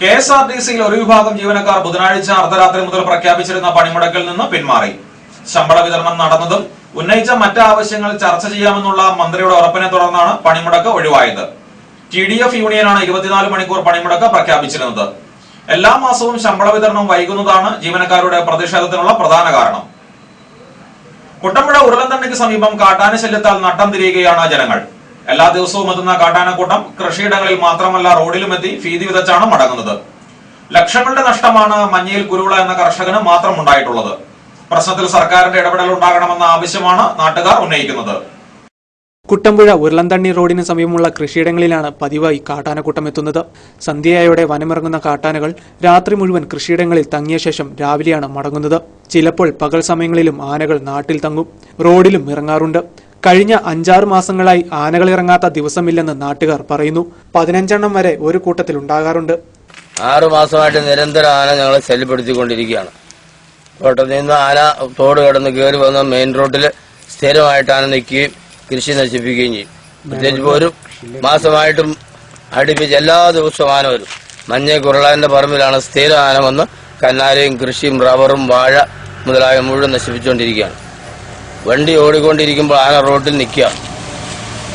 K S R T സിയിൽ ഒരു വിഭാഗം ജീവനക്കാർ ബുധനാഴ്ച അർദ്ധരാത്രി മുതൽ പ്രഖ്യാപിച്ചിരുന്ന പണിമുടക്കിൽ നിന്ന് പിന്മാറി. ശമ്പള വിതരണം നടന്നതും ഉന്നയിച്ച മറ്റ് ആവശ്യങ്ങൾ ചർച്ച ചെയ്യാമെന്നുള്ള മന്ത്രിയുടെ ഉറപ്പിനെ തുടർന്നാണ് പണിമുടക്ക് ഒഴിവായത്. ടി ഡി എഫ് യൂണിയനാണ് ഇരുപത്തിനാല് മണിക്കൂർ പണിമുടക്ക് പ്രഖ്യാപിച്ചിരുന്നത്. എല്ലാ മാസവും ശമ്പള വിതരണം വൈകുന്നതാണ് ജീവനക്കാരുടെ പ്രതിഷേധത്തിനുള്ള പ്രധാന കാരണം. കുട്ടമ്പുഴ ഉരുളന്തണ്ണിക്ക് സമീപം കാട്ടാന ശല്യത്താൽ നട്ടം തിരിയുകയാണ് ജനങ്ങൾ. എല്ലാ ദിവസവും എത്തുന്ന കാട്ടാനക്കൂട്ടം കൃഷിയിടങ്ങളിൽ മാത്രമല്ല റോഡിലും എത്തി ഭീതി വിതച്ചാണ് മടങ്ങുന്നത്. ലക്ഷങ്ങളുടെ നഷ്ടമാണ് മഞ്ഞയിൽ കുരുവിള എന്ന കർഷകന് മാത്രം ഉണ്ടായിട്ടുള്ളത്. പ്രശ്നത്തിൽ സർക്കാരിന്റെ ഇടപെടൽ ഉണ്ടാകണമെന്ന ആവശ്യമാണ് നാട്ടുകാർ ഉന്നയിക്കുന്നത്. കുട്ടമ്പുഴ ഉരുളന്തണ്ണി റോഡിന് സമീപമുള്ള കൃഷിയിടങ്ങളിലാണ് പതിവായി കാട്ടാനക്കൂട്ടം എത്തുന്നത്. സന്ധ്യയായോടെ വനമിറങ്ങുന്ന കാട്ടാനകൾ രാത്രി മുഴുവൻ കൃഷിയിടങ്ങളിൽ തങ്ങിയ ശേഷം രാവിലെയാണ് മടങ്ങുന്നത്. ചിലപ്പോൾ പകൽ സമയങ്ങളിലും ആനകൾ നാട്ടിൽ തങ്ങും. റോഡിലും ഇറങ്ങാറുണ്ട്. കഴിഞ്ഞ അഞ്ചാറ് മാസങ്ങളായി ആനകൾ ഇറങ്ങാത്ത ദിവസമില്ലെന്ന് നാട്ടുകാർ പറയുന്നു. പതിനഞ്ചെണ്ണം വരെ ഒരു കൂട്ടത്തിൽ ഉണ്ടാകാറുണ്ട്. ആറു മാസമായിട്ട് നിരന്തരം ആന ഞങ്ങളെ ശല്യപ്പെടുത്തിക്കൊണ്ടിരിക്കുകയാണ്. തോട്ടത്തിൽ നിന്ന് ആന തോട് കിടന്ന് കയറി വന്ന മെയിൻ റോഡിൽ സ്ഥിരമായിട്ട് ആന നിൽക്കുകയും കൃഷി നശിപ്പിക്കുകയും ചെയ്യും. പ്രത്യേകിച്ച് ഒരു മാസമായിട്ടും അടുപ്പിച്ച് എല്ലാ ദിവസവും ആന വരും. മഞ്ഞ കുരളാന്റെ പറമ്പിലാണ് സ്ഥിരം ആന വന്ന് കന്നാലയും കൃഷിയും റബ്ബറും വാഴ മുതലായ മുഴുവൻ നശിപ്പിച്ചുകൊണ്ടിരിക്കുകയാണ്. വണ്ടി ഓടിക്കൊണ്ടിരിക്കുമ്പോൾ ആന റോഡിൽ നിൽക്കുക.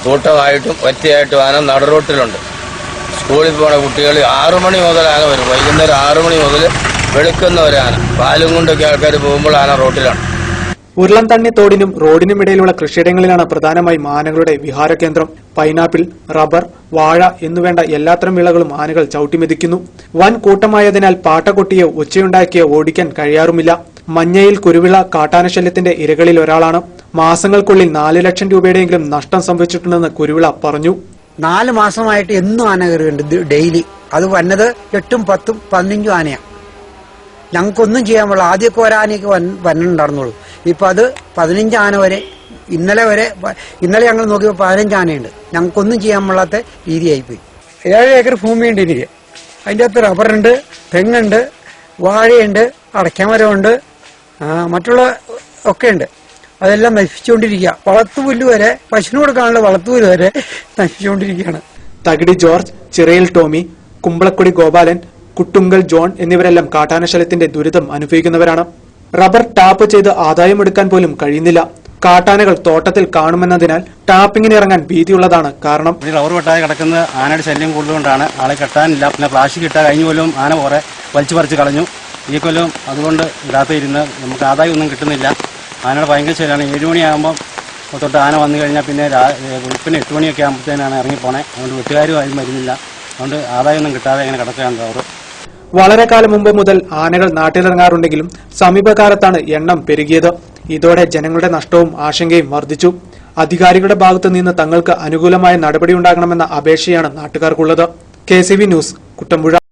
കൂട്ടമായിട്ടും ഒറ്റയായിട്ടും ആന നട റോട്ടിലുണ്ട്. സ്കൂളിൽ പോണ കുട്ടികൾ ആറു മണി മുതൽ ആന വരും. വൈകുന്നേരം ആറു മണി മുതൽ വെളുക്കുന്ന ഒരു ആന. പാലും കൊണ്ടൊക്കെ ആൾക്കാർ പോകുമ്പോൾ ആന റോട്ടിലാണ്. ഉരുളന്തണ്ണി തോടിനും റോഡിനും ഇടയിലുള്ള കൃഷിയിടങ്ങളിലാണ് പ്രധാനമായും ആനകളുടെ വിഹാരകേന്ദ്രം. പൈനാപ്പിൾ റബ്ബർ വാഴ എന്നുവേണ്ട എല്ലാത്തരം വിളകളും ആനകൾ ചവിട്ടിമെതിക്കുന്നു. വൻ കൂട്ടമായതിനാൽ പാട്ടകൊട്ടിയോ ഒച്ചയുണ്ടാക്കിയോ ഓടിക്കാൻ കഴിയാറുമില്ല. മഞ്ഞയിൽ കുരുവിള കാട്ടാനശല്യത്തിന്റെ ഇരകളിൽ ഒരാളാണ്. മാസങ്ങൾക്കുള്ളിൽ നാല് ലക്ഷം രൂപയുടെയെങ്കിലും നഷ്ടം സംഭവിച്ചിട്ടുണ്ടെന്ന് കുരുവിള പറഞ്ഞു. നാല് മാസമായിട്ട് എന്നും ആന കയറുന്നുണ്ട് ഡെയിലി. അത് വന്നത് എട്ടും പത്തും പതിനഞ്ചും ആനയാണ് ഞങ്ങൾക്കൊന്നും ചെയ്യാൻ പാടില്ല. ആദ്യമൊക്കെ ഒരാനയൊക്കെ വന്നിട്ടുണ്ടായിരുന്നുള്ളൂ. ഇപ്പൊ അത് പതിനഞ്ച് ആന വരെ ഇന്നലെ വരെ ഇന്നലെ ഞങ്ങൾ നോക്കിയപ്പോൾ പതിനഞ്ച് ആനയുണ്ട്. ഞങ്ങൾക്കൊന്നും ചെയ്യാൻ പാടാത്ത രീതിയായിപ്പോയി. ഏഴ് ഏക്കർ ഭൂമിയുണ്ട് എനിക്ക് അതിന്റെ അകത്ത് റബ്ബറുണ്ട് തെങ്ങുണ്ട് വാഴയുണ്ട് അടയ്ക്കാമരമുണ്ട് മറ്റുള്ള ഒക്കെ ഉണ്ട്. അതെല്ലാം നശിപ്പിച്ചുകൊണ്ടിരിക്കുക വളർത്തുപുല്ല് വരെ പശുവിന് കൊടുക്കാനുള്ള വളർത്തുപുല്ല് വരെ നശിപ്പിച്ചുകൊണ്ടിരിക്കുകയാണ് Thakidi George Chirayil Tommy Kumbalakkudi Gopalan Kuttungal John എന്നിവരെല്ലാം കാട്ടാനശല്യത്തിന്റെ ദുരിതം അനുഭവിക്കുന്നവരാണ്. റബ്ബർ ടാപ്പ് ചെയ്ത് ആദായമെടുക്കാൻ പോലും കഴിയുന്നില്ല. കാട്ടാനകൾ തോട്ടത്തിൽ കാണുമെന്നതിനാൽ ടാപ്പിങ്ങിന് ഇറങ്ങാൻ ഭീതിയുള്ളതാണ് കാരണം. റവർ റബ്ബർ വെട്ടാതെ കിടക്കുന്ന ആനയുടെ ശല്യം കൂടുതലുകൊണ്ടാണ് ആളെ കെട്ടാനില്ല. പിന്നെ പ്ലാസ്റ്റിക് ഇട്ടാൽ കഴിഞ്ഞ പോലും ആന കുറെ വലിച്ചു പറിച്ച് കളഞ്ഞു. ഈ കൊല്ലം അതുകൊണ്ട് ഇടാത്ത ഇരുന്ന് നമുക്ക് ആദായം ഒന്നും കിട്ടുന്നില്ല. ആനയുടെ ഭയങ്കര ശരിയാണ് ഏഴ് മണിയാകുമ്പോൾ തൊട്ട് ആന വന്നു കഴിഞ്ഞാൽ പിന്നെ വെളുപ്പിന് എട്ട് മണിയൊക്കെ ആകുമ്പോഴത്തേനാണ് ഇറങ്ങിപ്പോണേ. അതുകൊണ്ട് വീട്ടുകാരും ആരും വരുന്നില്ല. അതുകൊണ്ട് ആദായം ഒന്നും കിട്ടാതെ ഇങ്ങനെ കിടക്കുകയാണ് അവർ വളരെ കാലം മുമ്പ് മുതൽ ആനകൾ നാട്ടിലിറങ്ങാറുണ്ടെങ്കിലും സമീപകാലത്താണ് എണ്ണം പെരുകിയത്. ഇതോടെ ജനങ്ങളുടെ നഷ്ടവും ആശങ്കയും വർദ്ധിച്ചു. അധികാരികളുടെ ഭാഗത്തു നിന്ന് തങ്ങൾക്ക് അനുകൂലമായ നടപടി ഉണ്ടാകണമെന്ന അപേക്ഷയാണ് നാട്ടുകാർക്കുള്ളത്. K news Kuttampuzha.